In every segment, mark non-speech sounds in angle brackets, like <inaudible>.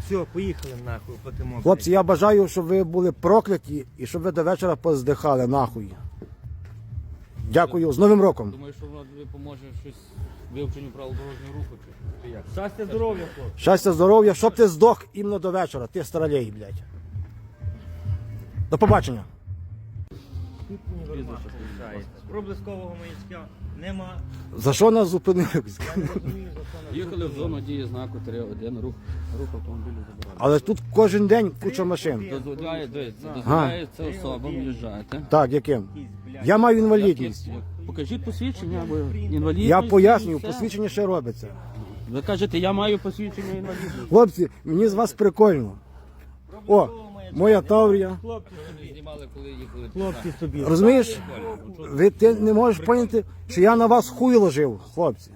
Все, поїхали нахуй, платимо. Хлопці, я бажаю, щоб ви були прокляті і щоб ви до вечора поздихали нахуй. Дякую. З Новим роком. Думаю, що воно тобі поможе щось вивченню правил дорожнього руху. Чи, чи як? Щастя, здоров'я, хлопці. Щастя, здоров'я, щоб ти здох іменно до вечора. Ти старалей, блядь. До побачення. Проблискового маячка нема. За що нас зупинили? Я не розумію, за що нас Їхали в зону дії знаку 3.1, рух, рух автомобілю заборонений. Але тут кожен день куча машин. Дозволяє, дивіться, дозволяє це особам в'їжджати. Так, яким? Я маю інвалідність. Покажіть посвідчення або інвалідність. Я і пояснюю, все. посвідчення ще робиться. Ви кажете, я маю посвідчення інвалідності. Хлопці, мені з вас прикольно. О, моя Таврія. Хлопці, Знімали, коли їхали. хлопці собі. Розумієш? Ви ти не можеш поняти, що я на вас хуй ложив, хлопці.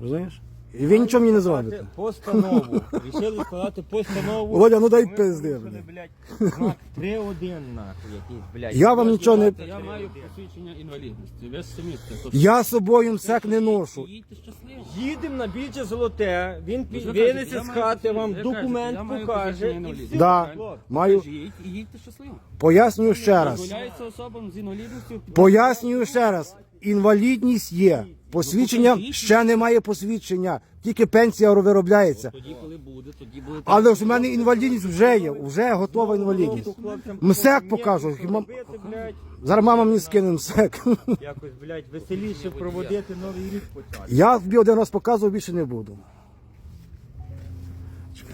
Розумієш? І ви нічого мені не зробите. Постанову. <laughs> Рішили складати постанову. Володя, ну дай Ми пизди, порушили, блядь. блядь. Знак 3-1 нахуй якийсь, блядь. Я вам нічого не. Я маю посвідчення інвалідності. Ви самі це. Тобто, Я з собою МСЕК не ношу. Їдьте щасливо. Їдемо на більше золоте, він Ви пі- кажете, винесе я з маю хати, посвідчення, вам ви кажете, документ маю покаже посвідчення і інваліда. все. Да. Маю. Кажіть і їдьте щасливо. Пояснюю ще раз. Дозволяється особам з інвалідністю. Пояснюю ще раз. Інвалідність є. Посвідчення ще немає посвідчення. Тільки пенсія виробляється. Тоді, коли буде, тоді буде. Але ж у мене інвалідність вже є, вже готова інвалідність. МСЕК покажу. Зараз мама мені скине МСЕК. Якось, блядь, веселіше проводити новий рік почати. Я тобі один раз показував, більше не буду.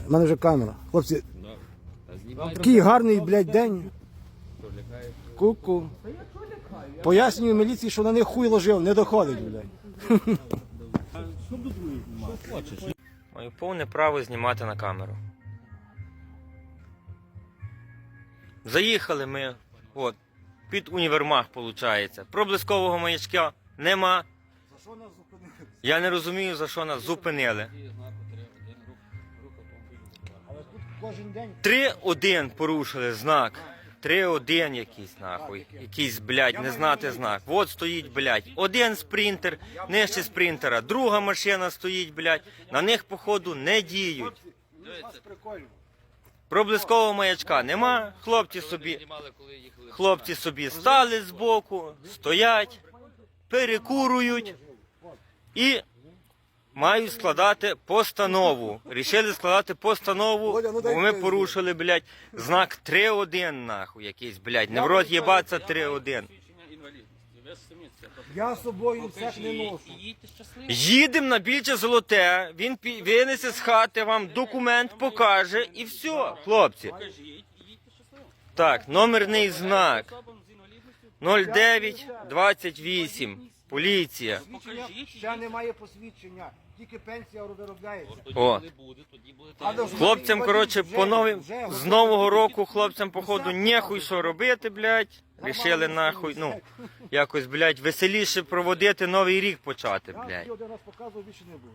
У мене вже камера. Хлопці, такий гарний, блядь, день. Ку-ку. Пояснюю міліції, що на них хуй ложив, не доходить, блядь. Маю повне право знімати на камеру. Заїхали ми, от, під універмаг, виходить. Проблискового маячка нема. Я не розумію, за що нас зупинили. Але тут кожен день 3-1 порушили знак. 3-1 якийсь нахуй. Якийсь, блядь, не знати знак. От стоїть, блядь. Один спринтер, нижче спринтера, друга машина стоїть, блядь. На них, походу, не діють. Проблискового маячка нема. Хлопці собі, хлопці собі стали збоку, стоять, перекурують і мають складати постанову. Рішили складати постанову, бо ми порушили, блядь, знак 3-1 нахуй якийсь, блядь. Не в рот єбаться 3-1. Інвалідності. Ви самі це. Тобто, я з собою МСЕК не ношу. Їдемо на більше золоте, він пі- винесе з хати, вам документ покаже і все, хлопці. Так, номерний знак Особам з інвалідністю 0928. Поліція. Ще немає посвідчення, тільки пенсія виробляється. Тоді, О. коли буде, тоді буде. Але ж Хлопцям, коротше, по новим з нового року хлопцям, походу, нехуй що робити, блядь. Рішили нахуй, ну, якось, блядь, веселіше проводити новий рік почати, блядь. Я один раз показував, більше не буду.